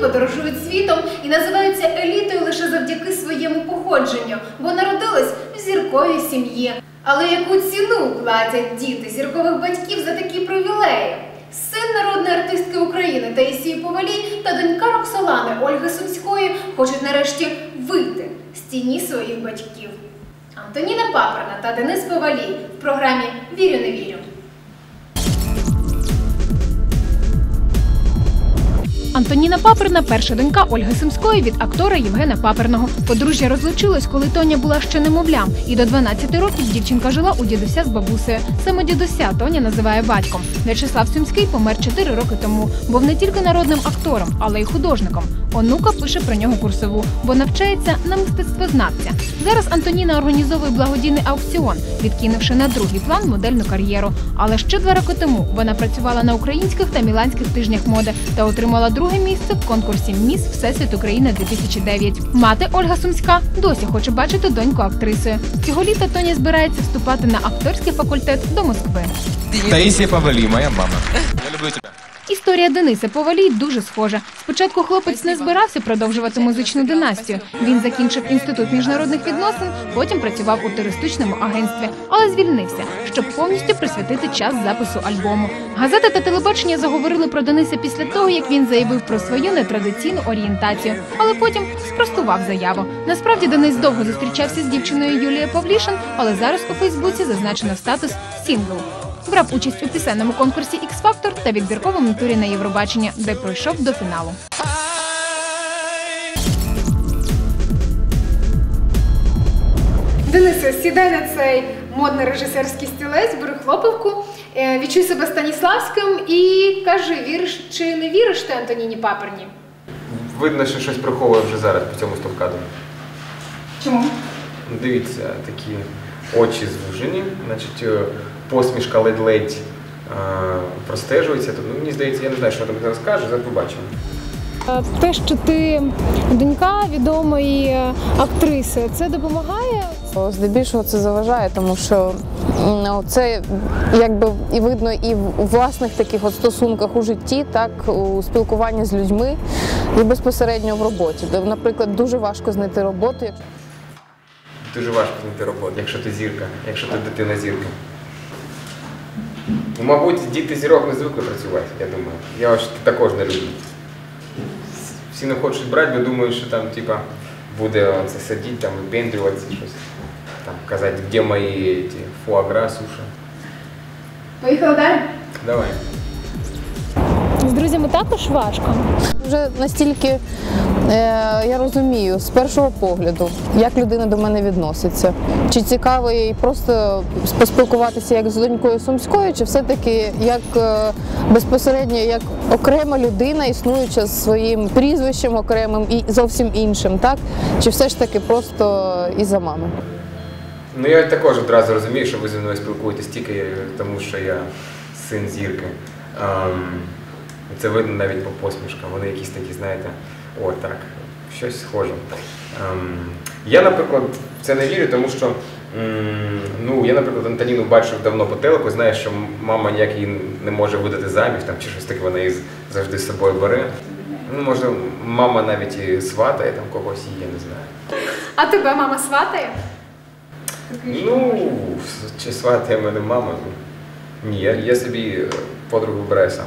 подорожують світом і називаються елітою лише завдяки своєму походженню, бо народились в зірковій сім'ї. Але яку ціну платять діти зіркових батьків за такі привілеї? Син народної артистки України Таїсії Повалій та донька Роксолани Ольги Сумської хочуть нарешті вийти з тіні своїх батьків. Антоніна Паперна та Денис Повалій в програмі Вірю не вірю. Антоніна Паперна перша донька Ольги Сумської від актора Євгена Паперного. Подружжя розлучилось, коли Тоня була ще немовлям, і до 12 років дівчинка жила у дідуся з бабусею. Саме дідуся Тоня називає батьком. В'ячеслав Сумський помер 4 роки тому. Був не тільки народним актором, але й художником. Онука пише про нього курсову, бо навчається на мистецтвознавця. Зараз Антоніна організовує благодійний аукціон, відкинувши на другий план модельну кар'єру. Але ще два роки тому вона працювала на українських та міланських тижнях моди та отримала друге місце в конкурсі Міс Всесвіт Україна 2009 Мати Ольга Сумська досі хоче бачити доньку актрисою. Цього літа Тоня збирається вступати на акторський факультет до Москви. Таїсія Павелі, моя мама. Я люблю тебя. Історія Дениса Повалій дуже схожа. Спочатку хлопець не збирався продовжувати музичну династію. Він закінчив інститут міжнародних відносин, потім працював у туристичному агентстві, але звільнився, щоб повністю присвятити час запису альбому. Газети та телебачення заговорили про Дениса після того, як він заявив про свою нетрадиційну орієнтацію, але потім спростував заяву. Насправді Денис довго зустрічався з дівчиною Юлією Павлішин, але зараз у Фейсбуці зазначено статус сінгл. Брав участь у пісенному конкурсі X-Factor та відбірковому турі на Євробачення, де пройшов до фіналу. Денисе, сідай на цей модний режисерський стілець, бери хлопавку, е, відчуй себе Станіславським і кажи, віриш чи не віриш ти Антоніні Паперні? Видно, що щось приховує вже зараз по цьому стовкаду. Чому? Дивіться, такі очі звужені, значить е, посмішка ледь-ледь е, простежується. Тобто, ну, мені здається, я не знаю, що там зараз кажу, зараз побачимо. Те, що ти донька відомої актриси, це допомагає? Здебільшого це заважає, тому що ну, це якби і видно і в власних таких от стосунках у житті, так у спілкуванні з людьми і безпосередньо в роботі. Де, наприклад, дуже важко знайти роботу. Дуже важко знайти роботу, якщо ти зірка, якщо ти дитина зірка. Ну, Мабуть, діти зірок не звикли працювати, я думаю. Я ось також не люблю. Всі не хочуть брати, бо думають, що там, типа, буде це сидіти там, випендрюватися, щось. Там, казати, де мої ті, фуагра, суша. Поїхали далі? Давай. З друзями також важко. вже настільки е, я розумію з першого погляду, як людина до мене відноситься. Чи цікаво їй просто поспілкуватися як з донькою Сумською, чи все-таки як е, безпосередньо як окрема людина, існуюча з своїм прізвищем окремим і зовсім іншим, так? Чи все ж таки просто із-за мами? Ну я також одразу розумію, що ви зі мною спілкуєтесь тільки тому, що я син зірки. Ем, це видно навіть по посмішкам. Вони якісь такі, знаєте, о, так, щось схоже. Ем, я, наприклад, в це не вірю, тому що ну, я, наприклад, Антоніну бачив давно по телеку, знаю, що мама ніяк її не може видати заміж, там, чи щось таке вона її завжди з собою бере. Ну, може, мама навіть і сватає там когось, її, я не знаю. А тебе мама сватає? Ну, чи сватає мене мама? Ні, я, я собі подругу вибираю сам.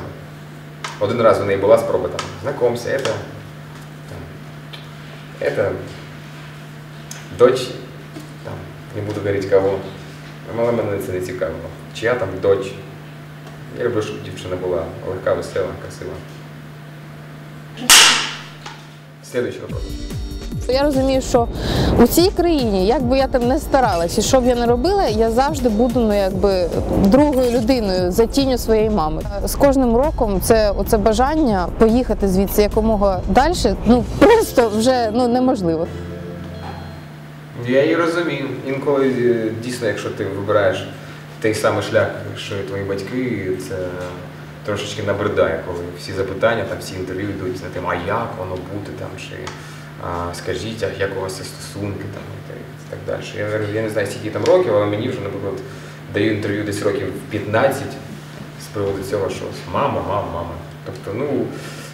Один раз у неї була спроба там, знакомься, это, там, это дочь, там, не буду говорити кого, але мене це не цікавило. Чия там дочь. Я люблю, щоб дівчина була легка, весела, красива. Следующий вопрос. Я розумію, що у цій країні, як би я там не старалась, і що б я не робила, я завжди буду ну, якби, другою людиною за тінню своєї мами. З кожним роком це оце бажання поїхати звідси якомога далі, ну просто вже ну, неможливо. Я її розумію. Інколи е, дійсно, якщо ти вибираєш той самий шлях, що і твої батьки, це трошечки набридає, коли всі запитання, там всі інтерв'ю йдуть на тему, а як воно бути там, чи скажіть, а як у вас є стосунки там, і так- далі. Я, я не знаю, скільки там років, але мені вже, наприклад, даю інтерв'ю десь років 15 з приводу цього, що мама, мама, мама. Тобто, ну,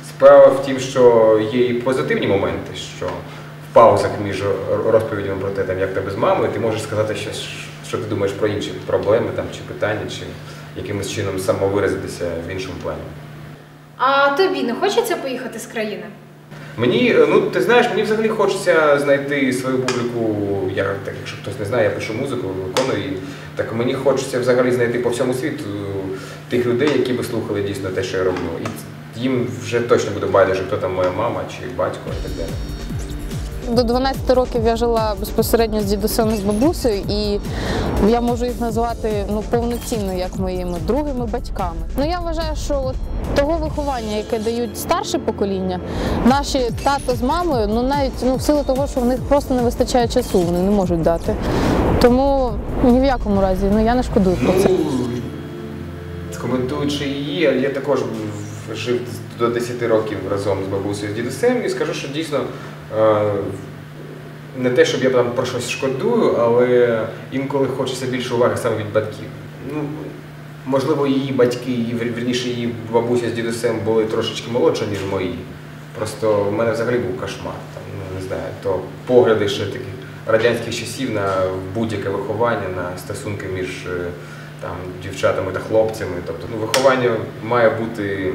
Справа в тім, що є і позитивні моменти, що в паузах між розповідями про те, там, як тебе з мамою, ти можеш сказати щось, що ти думаєш про інші проблеми там, чи питання, чи якимось чином самовиразитися в іншому плані. А тобі не хочеться поїхати з країни? Мені, е, ну ти знаєш, мені взагалі хочеться знайти свою публіку. Я так, якщо хтось не знає, я пишу музику, виконую її. Так мені хочеться взагалі знайти по всьому світу тих людей, які би слухали дійсно те, що я роблю. І їм вже точно буде байдуже, хто там моя мама чи батько і так далі. До 12 років я жила безпосередньо з дідусем і з бабусею, і я можу їх назвати ну повноцінно як моїми другими батьками. Ну я вважаю, що от того виховання, яке дають старше покоління, наші тато з мамою, ну навіть ну в силу того, що в них просто не вистачає часу, вони не можуть дати. Тому ні в якому разі, ну я не шкодую про це. Ну, коментуючи її, я також жив до 10 років разом з бабусею з дідусем і скажу, що дійсно е, не те, щоб я там про щось шкодую, але інколи хочеться більше уваги саме від батьків. Ну, можливо, її батьки, і вірніше її бабуся з дідусем були трошечки молодші, ніж мої. Просто в мене взагалі був кошмар. Там, ну, не знаю, то погляди ще таких радянських часів на будь-яке виховання, на стосунки між е, там, дівчатами та хлопцями. Тобто ну, виховання має бути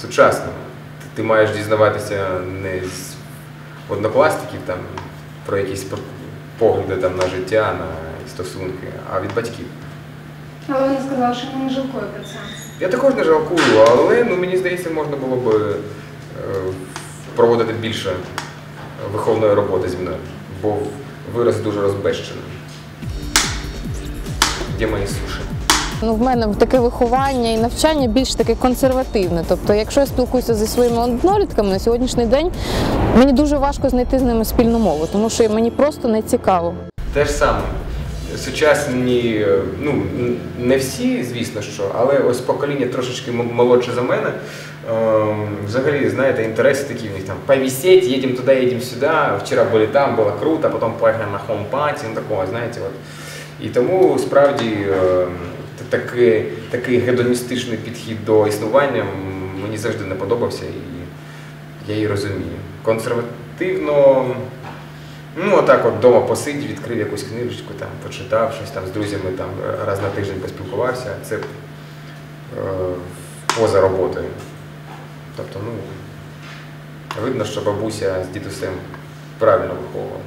сучасним. Ти, ти маєш дізнаватися не з однокласників там, про якісь погляди там, на життя, на стосунки, а від батьків. Але вона сказала, що вона не жалкує про це. Я також не жалкую, але ну, мені здається, можна було б е, проводити більше виховної роботи зі мною, бо вираз дуже розбещений. Де мої суші? Ну, в мене таке виховання і навчання більш таке консервативне. Тобто, якщо я спілкуюся зі своїми однолітками на сьогоднішній день, мені дуже важко знайти з ними спільну мову, тому що мені просто не цікаво. Те ж саме. Сучасні, ну не всі, звісно, що, але ось покоління трошечки молодше за мене. Ем, взагалі, знаєте, інтереси такі в них там повісеть, їдемо туди, їдемо сюди. Вчора були там, було круто, потім поїхали на хоум-паті, ну такого, знаєте, от. І тому справді ем, такий, такий гедоністичний підхід до існування мені завжди не подобався, і я її розумію. Консервативно. Ну, отак от вдома посидів, відкрив якусь книжечку, там, почитав щось там з друзями там, раз на тиждень поспілкувався. Це е, поза роботою. Тобто, ну, видно, що бабуся з дідусем правильно виховувала.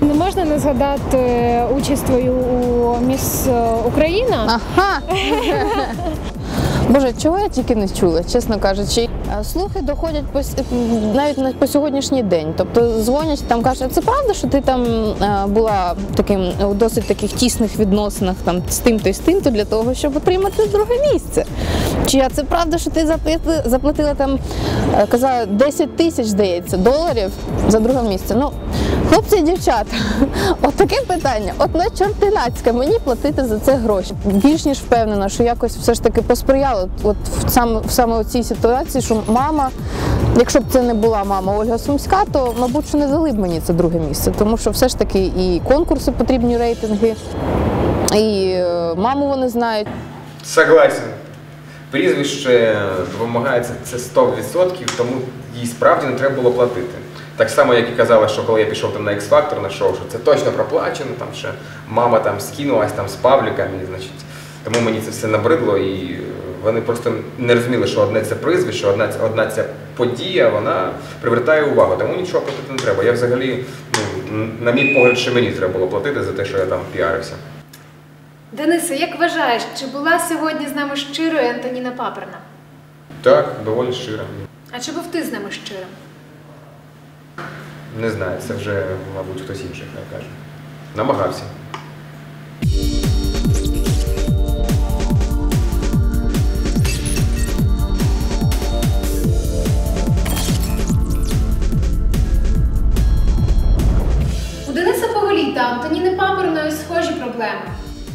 Не можна не згадати е, участь твою у Міс е, Україна. Ага. Боже, чого я тільки не чула, чесно кажучи. Слухи доходять по навіть на по сьогоднішній день. Тобто дзвонять там, кажуть, це правда, що ти там е, була таким у досить таких тісних відносинах там з тим-то і з тим-то для того, щоб отримати друге місце. Чи а це правда, що ти заплатила, заплатила там, е, казала, 10 тисяч, здається, доларів за друге місце. Ну, хлопці і дівчата, от таке питання. От на чортинацьке мені платити за це гроші. Більш ніж впевнена, що якось все ж таки посприяло от саме в саме цій ситуації, що мама, якщо б це не була мама Ольга Сумська, то мабуть що не дали б мені це друге місце, тому що все ж таки і конкурси потрібні рейтинги, і е, маму вони знають. Согласен. Прізвище вимагається це 100%, тому їй справді не треба було платити. Так само, як і казала, що коли я пішов там на X-Factor на шоу, що це точно проплачено, там ще мама там скинулась там з пабліками, значить. Тому мені це все набридло, і е, вони просто не розуміли, що одне це прізвище, одна, ця- одна ця подія, вона привертає увагу. Тому нічого платити не треба. Я взагалі, ну, на мій погляд, ще мені треба було платити за те, що я там піарився. Денисе, як вважаєш, чи була сьогодні з нами щирою Антоніна Паперна? Так, доволі щиро. А чи був ти з нами щирим? Не знаю, це вже, мабуть, хтось інший хай каже. Намагався. У Дениса Поголіта Антоніни Паперної схожі проблеми.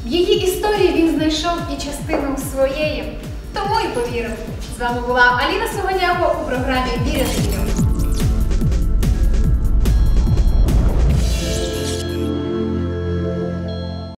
В її історії він знайшов і частину своєї. Тому і повірив. З вами була Аліна Суганяко у програмі Вірити.